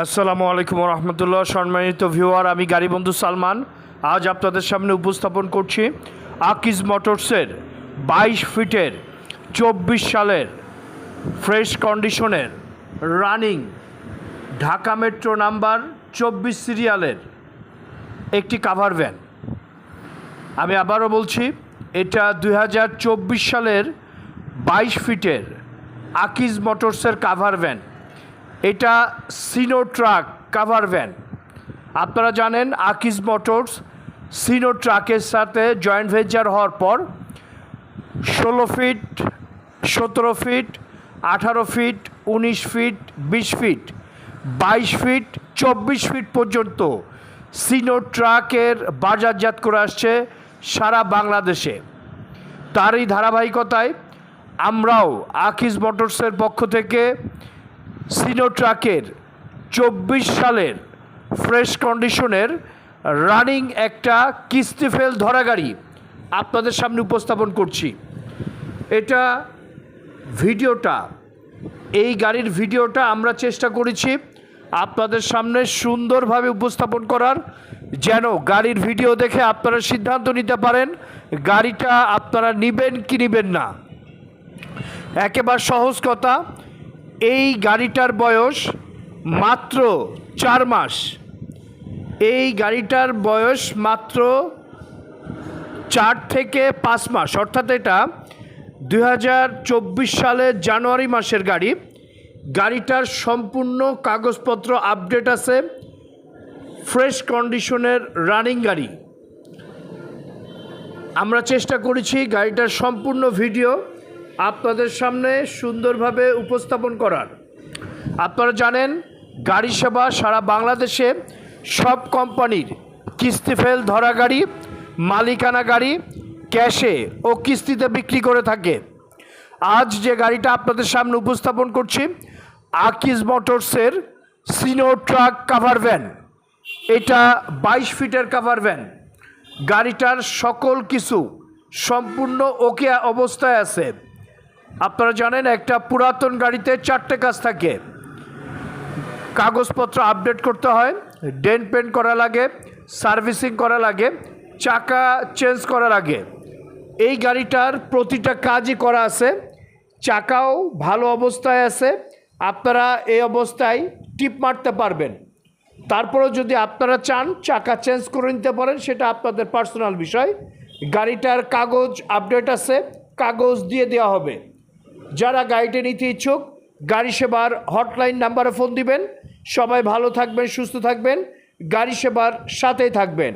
আসসালামু আলাইকুম রহমতুল্লাহ সম্মানিত ভিউয়ার, আমি গাড়ি বন্ধু সালমান। আজ আপনাদের সামনে উপস্থাপন করছি আকিজ মোটরসের বাইশ ফিটের, চব্বিশ সালের ফ্রেশ কন্ডিশনের রানিং ঢাকা মেট্রো নাম্বার চব্বিশ সিরিয়ালের একটি কাভার ভ্যান আমি আবারও বলছি, এটা দু হাজার চব্বিশ সালের বাইশ ফিটের আকিজ মোটরসের কাভার ভ্যান এটা সিনো ট্রাক কাভার ভ্যান আপনারা জানেন আকিজ মোটরস সিনো ট্রাকের সাথে জয়েন্ট ভেঞ্চার হওয়ার পর ষোলো ফিট সতেরো ফিট আঠারো ফিট উনিশ ফিট বিশ ফিট বাইশ ফিট চব্বিশ ফিট পর্যন্ত সিনো ট্রাকের বাজারজাত করে আসছে সারা বাংলাদেশে। তারই ধারাবাহিকতায় আমরাও আকিজ মোটরসের পক্ষ থেকে সিনো ট্রাকের চব্বিশ সালের ফ্রেশ কন্ডিশনের রানিং একটা কিস্তি ফেল ধরা গাড়ি আপনাদের সামনে উপস্থাপন করছি। এটা ভিডিওটা, এই গাড়ির ভিডিওটা আমরা চেষ্টা করেছি আপনাদের সামনে সুন্দরভাবে উপস্থাপন করার। যেন গাড়ির ভিডিও দেখে আপনারা সিদ্ধান্ত নিতে পারেন, গাড়িটা আপনারা নেবেন কি নেবেন না। একেবারে সহজ কথা এই গাড়িটার বয়স মাত্র চার মাস। এই গাড়িটার বয়স মাত্র চার থেকে পাঁচ মাস। অর্থাৎ এটা দু হাজার চব্বিশ সালের জানুয়ারি মাসের গাড়ি। গাড়িটার সম্পূর্ণ কাগজপত্র আপডেট আছে। ফ্রেশ কন্ডিশনের রানিং গাড়ি। আমরা চেষ্টা করেছি গাড়িটার সম্পূর্ণ ভিডিও। আপনাদের সামনে সুন্দরভাবে উপস্থাপন করার। আপনারা জানেন, গাড়ি সেবা সারা বাংলাদেশে সব কোম্পানির কিস্তি ফেল ধরা গাড়ি, মালিকানা গাড়ি, ক্যাশে ও কিস্তিতে বিক্রি করে থাকে। আজ যে গাড়িটা আপনাদের সামনে উপস্থাপন করছি, আকিজ মোটরসের সিনো ট্রাক কাভার ভ্যান। এটা বাইশ ফিটের কাভার ভ্যান। গাড়িটার সকল কিছু সম্পূর্ণ ওকে অবস্থায় আছে। আপনারা জানেন একটা পুরাতন গাড়িতে চারটে কাজ থাকে। কাগজপত্র আপডেট করতে হয় ডেন্ট পেন্ট করা লাগে সার্ভিসিং করা লাগে, চাকা চেঞ্জ করা লাগে। এই গাড়িটার প্রতিটা কাজই করা আছে, চাকাও ভালো অবস্থায় আছে, আপনারা এই অবস্থায় টিপ মারতে পারবেন। তারপরেও যদি আপনারা চান, চাকা চেঞ্জ করে নিতে পারেন, সেটা আপনাদের পার্সোনাল বিষয়। গাড়িটার কাগজ আপডেট আছে, কাগজ দিয়ে দেওয়া হবে। যারা গাইডে নিতে ইচ্ছুক, গাড়ি সেবার হটলাইন নাম্বারে ফোন দিবেন। সবাই ভালো থাকবেন, সুস্থ থাকবেন। গাড়ি সেবার সাথেই থাকবেন।